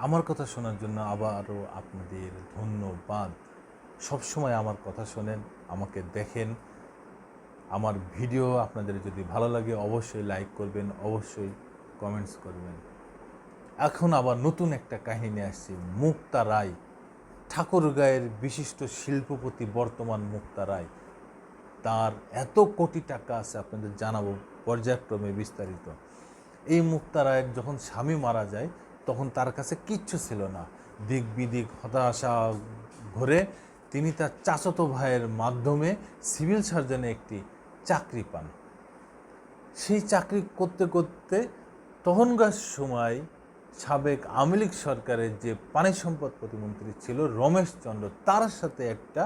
আমার কথা শোনার জন্য আবারও আপনাদের ধন্যবাদ। সবসময় আমার কথা শোনেন, আমাকে দেখেন। আমার ভিডিও আপনাদের যদি ভালো লাগে অবশ্যই লাইক করবেন, অবশ্যই কমেন্টস করবেন। এখন আবার নতুন একটা কাহিনী আসছি, মুক্তা রায়। ঠাকুরগাঁয়ের বিশিষ্ট শিল্পপতি বর্তমান মুক্তা রায়। তার এত কোটি টাকা আছে আপনাদের জানাব, পর্যায়ক্রমে বিস্তারিত। এই মুক্তা রায়ের যখন স্বামী মারা যায় তখন তার কাছে কিচ্ছু ছিল না। দিক বিদিক হতাশা ঘরে তিনি তার চাচতো ভাইয়ের মাধ্যমে সিভিল সার্জনে একটি চাকরি পান। সেই চাকরি করতে করতে তখনকার সময় সাবেক আওয়ামী লীগ সরকারের যে পানি সম্পদ প্রতিমন্ত্রী ছিল রমেশ চন্দ্র, তার সাথে একটা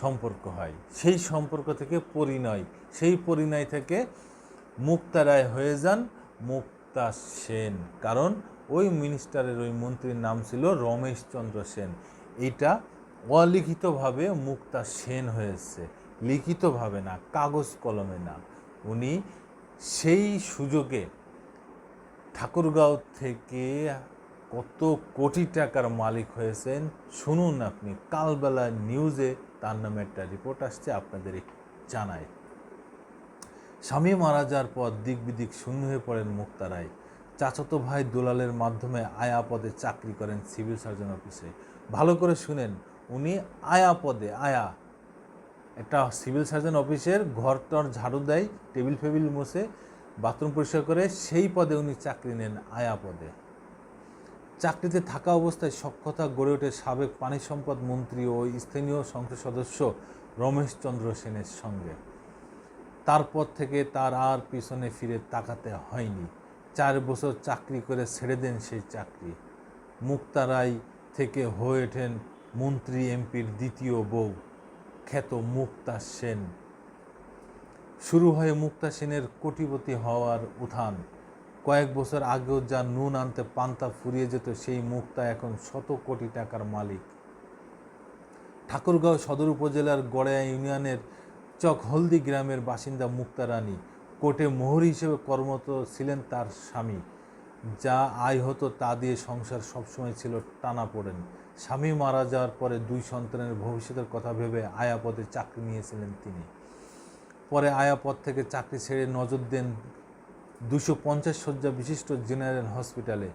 সম্পর্ক হয়। সেই সম্পর্ক থেকে পরিণয়, সেই পরিণয় থেকে মুক্তা রায় হয়ে যান। মুক্তা সেন কারণ ওই মিনিস্টারের ওই মন্ত্রীর নাম ছিল রমেশ চন্দ্র সেন। এটা অলিখিতভাবে মুক্তা সেন হয়েছে। লিখিতভাবে না, কাগজ কলমে না। উনি সেই সুযোগে ঠাকুরগাঁও থেকে কত কোটি টাকার মালিক হয়েছেন। শুনুন আপনি, কালবেলা নিউজে তার নামে একটা রিপোর্ট আসছে, আপনাদের জানায় স্বামী মারা যাওয়ার পর দিক বিদিক শূন্য হয়ে পড়েন মুক্তা রায়। চাচাতো ভাই দুলালের মাধ্যমে আয়া পদে চাকরি করেন সিভিল সার্জন অফিসে। ভালো করে শুনেন, উনি আয়া পদে আয়া, একটা সিভিল সার্জন অফিসের ঘর টর ঝাড়ু দেয়, টেবিল ফেবিল মুছে, বাথরুম পরিষ্কার করে সেই পদে উনি চাকরি নেন আয়া পদে চাকরিতে থাকা অবস্থায় সক্ষতা গড়ে ওঠে সাবেক পানি সম্পদ মন্ত্রী ও স্থানীয় সংসদ সদস্য রমেশ চন্দ্র সেনের সঙ্গে। তারপর থেকে তার আর পিছনে ফিরে তাকাতে হয়নি। চার বছর চাকরি করে ছেড়ে দেন সেই চাকরি। মুক্তা রায় থেকে হয়ে ওঠেন মন্ত্রী এমপির দ্বিতীয় বউ, খ্যাত মুক্তা সেন। শুরু হয় মুক্তা সেনের কোটিপতি হওয়ার উত্থান। কয়েক বছর আগেও যা নুন আনতে পান্তা ফুরিয়ে যেত, সেই মুক্তা এখন শত কোটি টাকার মালিক। ঠাকুরগাঁও সদর উপজেলার গড়াইয়া ইউনিয়নের চক হলদি গ্রামের বাসিন্দা মুক্তা রানী কোর্টে মোহর হিসেবে কর্মরত ছিলেন তার স্বামী, যা আয় হতো তা দিয়ে সংসার সবসময় ছিল টানা পড়েন। স্বামী মারা যাওয়ার পরে দুই সন্তানের ভবিষ্যতের কথা ভেবে আয়াপদে চাকরি নিয়েছিলেন তিনি। পরে আয়াপদ থেকে চাকরি ছেড়ে নজর দেন দুশো পঞ্চাশ শয্যা বিশিষ্ট জেনারেল হসপিটালে।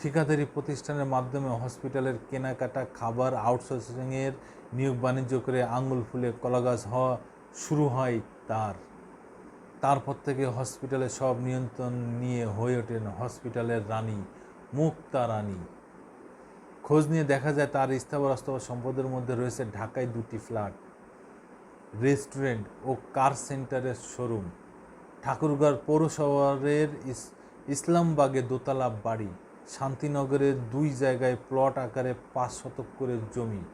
ঠিকাদারি প্রতিষ্ঠানের মাধ্যমে হসপিটালের কেনাকাটা, খাবার, আউটসোর্সিংয়ের নিয়োগ বাণিজ্য করে আঙুল ফুলে কলাগাছ হওয়া শুরু হয় তার। তারপর থেকে হসপিটালে সব নিয়ন্ত্রণ নিয়ে হয়ে ওঠেন হসপিটালের রানী, মুক্তা রানী। খোঁজ নিয়ে দেখা যায় তার স্থাবর অস্থাবর সম্পদের মধ্যে রয়েছে ঢাকায় দুটি ফ্ল্যাট, রেস্টুরেন্ট ও কার সেন্টারের শোরুম ঠাকুরগাঁও পৌরশহরের ইস- ইসলামবাগে দোতলা বাড়ি, শান্তিনগরের দুই জায়গায় প্লট আকারে পাঁচ শতক করে জমি।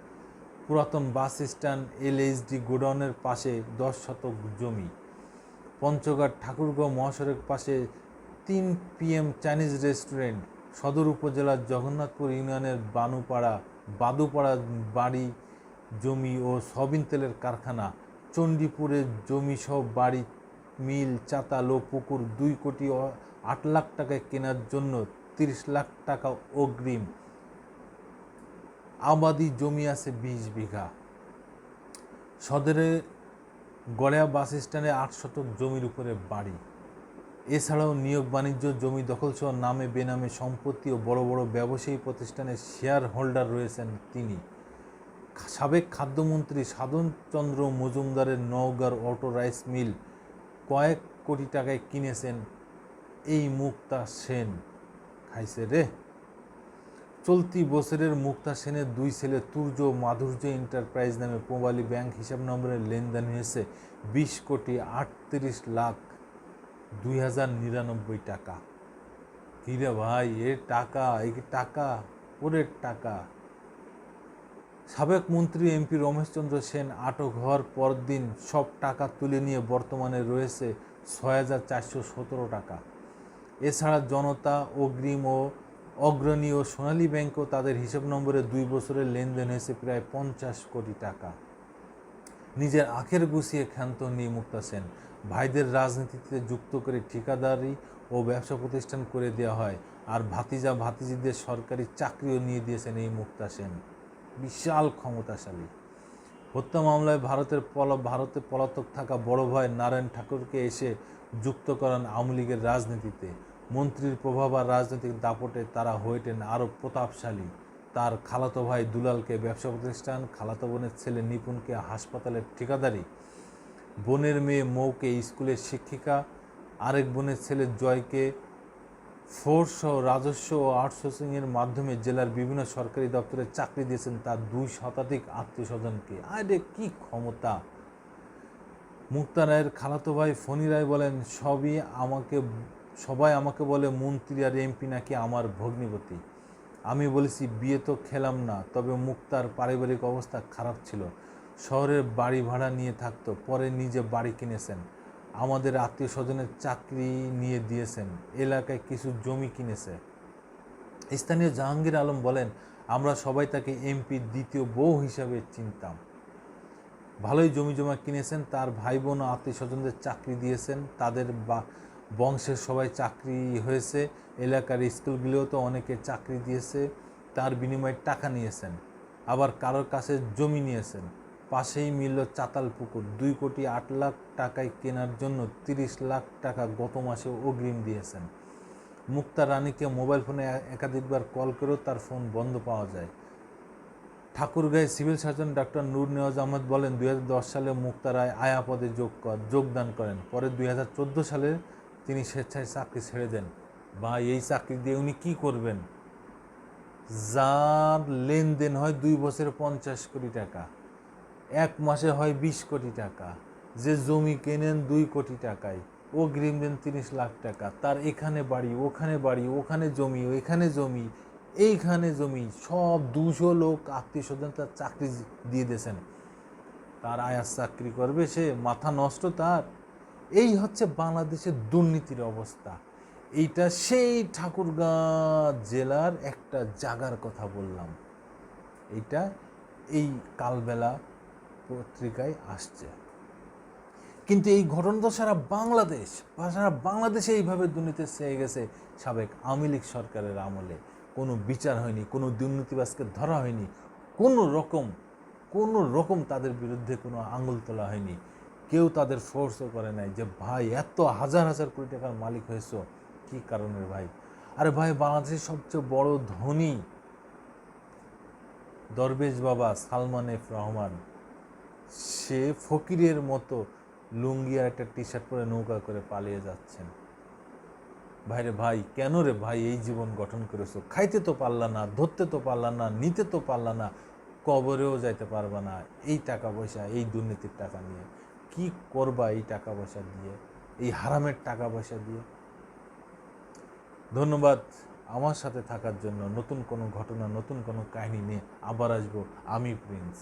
পুরাতন বাস স্ট্যান্ড এলএইচডি গোডাউনের পাশে দশ শতক জমি। পঞ্চগড় ঠাকুরগাঁও মহাসড়ক পাশে তিন পিএম চাইনিজ রেস্টুরেন্ট, সদর উপজেলার জগন্নাথপুর ইউনিয়নের বানুপাড়া, বাদুপাড়া বাড়ি জমি ও সবিন তেলের কারখানা চণ্ডীপুরের জমি সহ বাড়ি, মিল, চাতাল ও পুকুর দুই কোটি আট লাখ টাকায় কেনার জন্য তিরিশ লাখ টাকা অগ্রিম। আবাদি জমি আছে বিশ বিঘা। সদরে গড়িয়া বাস স্ট্যান্ডে আট শতক জমির উপরে বাড়ি। এছাড়াও নিয়োগ বাণিজ্য, জমি দখল সহ নামে বেনামে সম্পত্তি ও বড় বড় ব্যবসায়ী প্রতিষ্ঠানের শেয়ার হোল্ডার রয়েছেন তিনি। সাবেক খাদ্যমন্ত্রী সাধনচন্দ্র মজুমদারের নওগাঁর অটো রাইস মিল কয়েক কোটি টাকায় কিনেছেন এই মুক্তা সেন। খাইছে রে। চলতি বছরের মুক্তা সেনের দুই ছেলে তুর্য মাধুর্য এন্টারপ্রাইজ নামে পোবালি ব্যাংক হিসাব নম্বরের লেনদেন হয়েছে বিশ কোটি আটত্রিশ লাখ দুই হাজার নিরানব্বই টাকা। কিরে ভাই, এ টাকা এই কি টাকা? ওরে টাকা। সাবেক মন্ত্রী এমপি রমেশচন্দ্র সেন আটক হওয়ার পরদিন সব টাকা তুলে নিয়ে বর্তমানে রয়েছে ছয় হাজার চারশো সতেরো টাকা। এছাড়া জনতা, অগ্রিম ও অগ্রণী ও সোনালী ব্যাংকও তাদের হিসাব নম্বরে দুই বছরের লেনদেন হয়েছে প্রায় পঞ্চাশ কোটি টাকা। নিজের আখের গুছিয়ে ক্ষান্ত নিয়ে মুক্তা সেন, ভাইদের রাজনীতিতে যুক্ত করে ঠিকাদারি ও ব্যবসা প্রতিষ্ঠান করে দেওয়া হয় আর ভাতিজা ভাতিজিদের সরকারি চাকরিও নিয়ে দিয়েছেন এই মুক্তা সেন। বিশাল ক্ষমতাশালী। হত্যা মামলায় ভারতের পল, ভারতে পলাতক থাকা বড় ভাই নারায়ণ ঠাকুরকে এসে যুক্ত করান আওয়ামী লীগের রাজনীতিতে। মন্ত্রীর প্রভাব আর রাজনৈতিক দাপটে তারা হয়েছেন আরও প্রতাপশালী। তার খালাতো ভাই দুলালকে ব্যবসা প্রতিষ্ঠান, খালাতো বোনের ছেলে নিপুণকে হাসপাতালের ঠিকাদারি, বোনের মেয়ে মৌকে স্কুলের শিক্ষিকা, আরেক বোনের ছেলে জয়কে ফোর্স ও রাজস্ব ও আউটসোর্সিংয়ের মাধ্যমে জেলার বিভিন্ন সরকারি দপ্তরে চাকরি দিয়েছেন তার দুই শতাধিক আত্মীয় স্বজনকে। আরে কি ক্ষমতা! মুক্তা রায়ের খালাতো ভাই ফণি রায় বলেন, সবই আমাকে সবাই আমাকে বলে, মন্ত্রী আর এমপি নাকি আমার ভগ্নিপতি। আমি বলেছি, বিয়ে তো খেলাম না, তবে মুক্তার পারিবারিক অবস্থা খারাপ ছিল। শহরের বাড়ি ভাড়া নিয়ে থাকতো, পরে নিজে বাড়ি কিনেছেন। আমাদের আত্মীয় স্বজনের চাকরি নিয়ে দিয়েছেন, এলাকায় কিছু জমি কিনেছে। স্থানীয় জাহাঙ্গীর আলম বলেন, আমরা সবাই তাকে এমপি, দ্বিতীয় বউ হিসাবে চিনতাম। ভালোই জমি জমা কিনেছেন, তার ভাই বোন আত্মীয় স্বজনদের চাকরি দিয়েছেন, তাদের বা বংশের সবাই চাকরি হয়েছে, এলাকার স্কুলগুলোতে অনেকে চাকরি দিয়েছে, তার বিনিময়ে টাকা নিয়েছেন, আবার কারোর কাছে জমি নিয়েছেন। পাশেই মিলল চাতাল পুকুর, দুই কোটি আট লাখ টাকায় কেনার জন্য তিরিশ লাখ টাকা গত মাসে অগ্রিম দিয়েছেন। মুক্তা রানীকে মোবাইল ফোনে একাধিকবার কল করেও তার ফোন বন্ধ পাওয়া যায়। ঠাকুরগাঁয়ে civil surgeon doctor Nur Newaz Ahmed বলেন, দুই হাজার দশ সালে মুক্তা রায় আয়া পদে যোগ যোগদান করেন। পরে দুই হাজার চোদ্দ সালে তিনি স্বেচ্ছায় চাকরি ছেড়ে দেন। বা এই চাকরি দিয়ে উনি কী করবেন? যার লেনদেন হয় দুই বছরে পঞ্চাশ কোটি টাকা, এক মাসে হয় বিশ কোটি টাকা। যে জমি কেনেন দুই কোটি টাকায়, অগ্রিম দেন তিরিশ লাখ টাকা। তার এখানে বাড়ি, ওখানে বাড়ি, ওখানে জমি, ওইখানে জমি, এইখানে জমি, সব দুশো লোক আত্মীয় স্বজন তার চাকরি দিয়ে দিয়েছেন। তার আয়াস চাকরি করবে সে, মাথা নষ্ট তার। এই হচ্ছে বাংলাদেশের দুর্নীতির অবস্থা। এইটা সেই ঠাকুরগাঁ জেলার একটা জাগার কথা বললাম। এইটা এই কালবেলা পত্রিকায় আসছে। কিন্তু এই ঘটনা তো সারা বাংলাদেশ, সারা বাংলাদেশে এইভাবে দুর্নীতি চেয়ে গেছে সাবেক আওয়ামী লীগ সরকারের আমলে। কোনো বিচার হয়নি, কোনো দুর্নীতিবাজকে ধরা হয়নি, কোনো রকম কোনো রকম তাদের বিরুদ্ধে কোনো আঙুল তোলা হয়নি। কেউ তাদের ফোর্সও করে নাই যে, ভাই, এত হাজার হাজার কোটি টাকার মালিক হয়েছ, কি কারণের ভাই? আরে ভাই, বাংলাদেশের সবচেয়ে বড় ধনী দরবেশ বাবা সালমান এফ রহমান, সে ফকিরের মতো লুঙ্গি আর একটা টি শার্ট পরে নৌকা করে পালিয়ে যাচ্ছেন। ভাইরে ভাই, কেন রে ভাই এই জীবন গঠন করেছ? খাইতে তো পারলা না, ধরতে তো পারলা না, নিতে তো পারলা না, কবরেও যাইতে পারবা না, এই টাকা পয়সা, এই দুর্নীতির টাকা নিয়ে। কি করবা এই টাকা পয়সা দিয়ে? এই হারামের টাকা পয়সা দিয়ে? ধন্যবাদ আমার সাথে থাকার জন্য নতুন কোনো ঘটনা, নতুন কোনো কাহিনী নিয়ে আবার আসব। আমি প্রিন্স।